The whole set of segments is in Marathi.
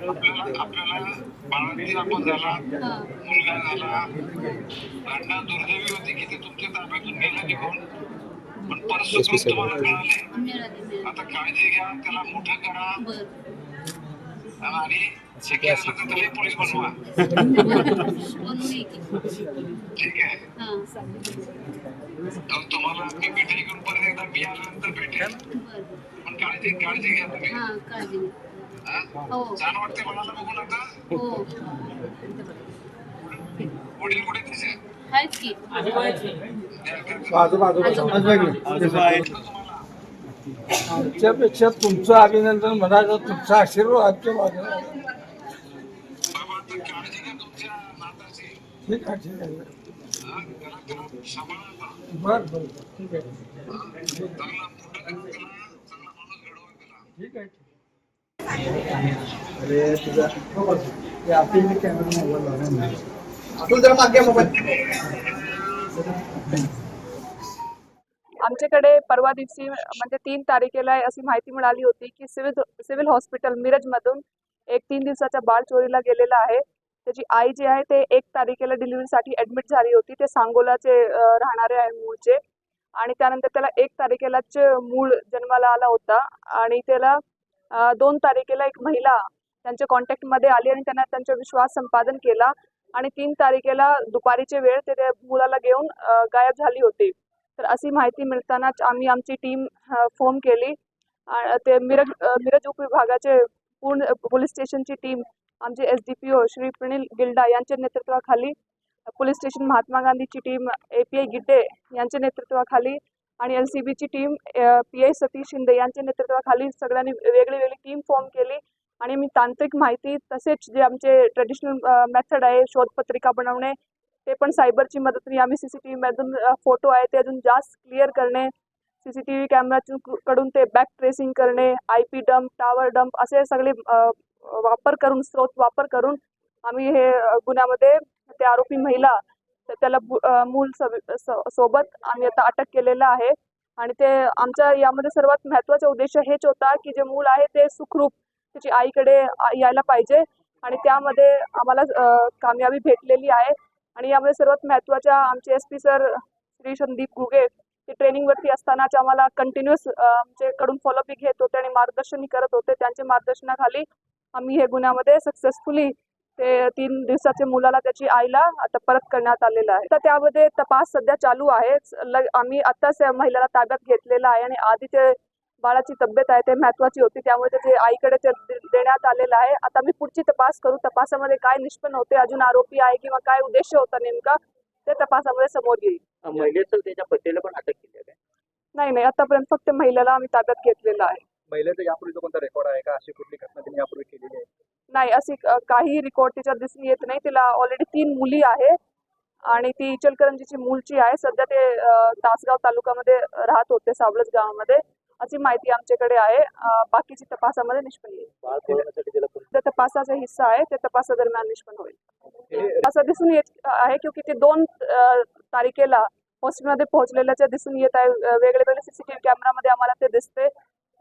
आपल्याला आपल्याला बाळांची आपण झाला हा मुलगा झाला घटना दुर्दैवी होती की ते तुमच्या ताब्यातून गेलं निघून पण परत सुखरूप तुम्हाला मिळाली आता काळजी घ्या त्याला मोठं करा आणि शक्य असलं तर त्याला पोलीस बनवा ठीक आहे. हा तर तुम्हाला मी भेटेल परत एकदा मी आल्यानंतर भेटेल पण काळजी काळजी घ्या. तुम्ही छान वाटते मनाला बघून आता. हो. वडील कुठे तिचे? आहेत की? आजोबा आजोबा. तुम्हाला आमच्यापेक्षा तुमचं अभिनंदन म्हणायचं तुमचा आशीर्वाद आमच्या बाजूला ठीक आहे ठीक आहे. बर बर ठीक आहे ठीक आहे. अरे तुझा कॅमेरा मोबाईल अतुल जरा मागे मोबाईल. आमच्याकडे परवा दिवशी म्हणजे तीन तारखेला अशी माहिती मिळाली होती की सिव्हिल सिव्हिल हॉस्पिटल मिरजमधून एक तीन दिवसाच्या बाळ चोरीला गेलेला आहे. त्याची आई जी आहे ते एक तारखेला डिलिव्हरीसाठी ऍडमिट झाली होती. ते सांगोलाचे राहणारे आहे मूळचे. आणि त्यानंतर त्याला एक तारखेलाच मूळ जन्माला आला होता. आणि त्याला दोन तारखेला एक महिला त्यांच्या कॉन्टॅक्टमध्ये आली आणि त्यांना त्यांचा विश्वास संपादन केला आणि तीन तारखेला दुपारीचे वेळ ते त्या मुलाला घेऊन गायब झाली होती. तर अशी माहिती मिळतानाच आम्ही आमची टीम फोन केली. ते मिरज मिरज उपविभागाचे पूर्ण पोलीस स्टेशनची टीम आमचे S D P O Shri Pranil Gilda यांच्या नेतृत्वाखाली पोलीस स्टेशन महात्मा गांधीची team A P I Gidde यांच्या नेतृत्वाखाली आणि एल सी बीची team P I Satish Shinde यांच्या नेतृत्वाखाली सगळ्यांनी वेगळी वेगळी टीम फॉर्म केली. आणि मी तांत्रिक माहिती तसेच जे आमचे ट्रेडिशनल मेथड आहे शोधपत्रिका बनवणे ते पण सायबरची मदतीने आम्ही सी सी टी व्हीमधून फोटो आहे ते अजून जास्त क्लिअर करणे C C T V camera कडून ते बॅक ट्रेसिंग करणे I P dump tower dump असे सगळे वापर करून स्रोत वापर करून आम्ही हे गुन्ह्यामध्ये ते आरोपी महिला तर त्याला मूल स- सोबत आम्ही आता अटक केलेलं आहे. आणि ते आमच्या यामध्ये सर्वात महत्त्वाचा उद्देश हेच होता की जे मूल आहे ते सुखरूप त्याची आईकडे यायला पाहिजे. आणि त्यामध्ये आम्हाला कामयाबी भेटलेली आहे. आणि यामध्ये सर्वात महत्त्वाच्या आमचे S P sir Shri Sandeep Guge ते ट्रेनिंगवरती असतानाच आम्हाला कंटिन्युअस आमच्याकडून फॉलोअपही घेत होते आणि मार्गदर्शनही करत होते. त्यांच्या मार्गदर्शनाखाली आम्ही हे गुन्ह्यामध्ये सक्सेसफुली ते तीन दिवसाच्या मुलाला त्याची आईला आता परत करण्यात आलेलं आहे. तर त्यामध्ये तपास सध्या चालू आहे आम्ही आत्ताच त्या महिलेला ताब्यात घेतलेलं आहे आणि आधी ते बाळाची तब्येत आहे ते महत्वाची होती त्यामुळे त्याचे आईकडे ते देण्यात आलेलं आहे. आता मी पुढची तपास करू. तपासामध्ये काय निष्पन्न होते अजून आरोपी आहे किंवा काय उद्देश होता नेमका ते तपासामध्ये समोर येईल. महिलेचं त्याच्या पतीला पण अटक केली आहे नाही नाही. आतापर्यंत फक्त महिलेला आम्ही ताब्यात घेतलेलं आहे. महिलेचा यापूर्वीचा कोणता रेकॉर्ड आहे का? अशी कुठली घटना त्यांनी यापूर्वी केलेली आहे? नाही अशी काही रेकॉर्ड तिच्यात दिसून येत नाही. तिला ऑलरेडी तीन मुली आहे आणि ती इचलकरंजीची मूलची आहे. सध्या ते तासगाव तालुक्यामध्ये राहत होते सावळज गावामध्ये. अशी माहिती आमच्याकडे आहे. बाकीची तपासामध्ये निष्पन्न येईल बाळ पळवण्यासाठी त्याला पोलीस- ते तपासाचा हिस्सा आहे. ते तपासादरम्यान निष्पन्न होईल. असं दिसून येत आहे क्योंकि ते दोन तारखेला हॉस्पिटलमध्ये पोहोचलेल्याचे दिसून येत आहे. वेगळे वेगळे सीसीटीव्ही कॅमेरामध्ये आम्हाला ते दिसते.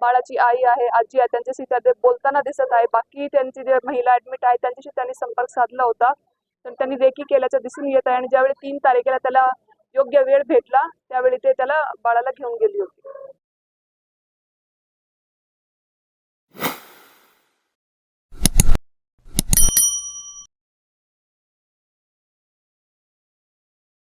बाळाची आई आहे आजी आहे त्यांच्याशी त्या ते बोलताना दिसत आहे. बाकी त्यांची जे महिला ऍडमिट आहे त्यांच्याशी त्यांनी संपर्क साधला होता. तर त्यांनी देखी केल्याचं दिसून येत आहे आणि ज्यावेळी तीन तारखेला त्याला योग्य वेळ भेटला त्यावेळी ते त्याला बाळाला घेऊन गेली होती.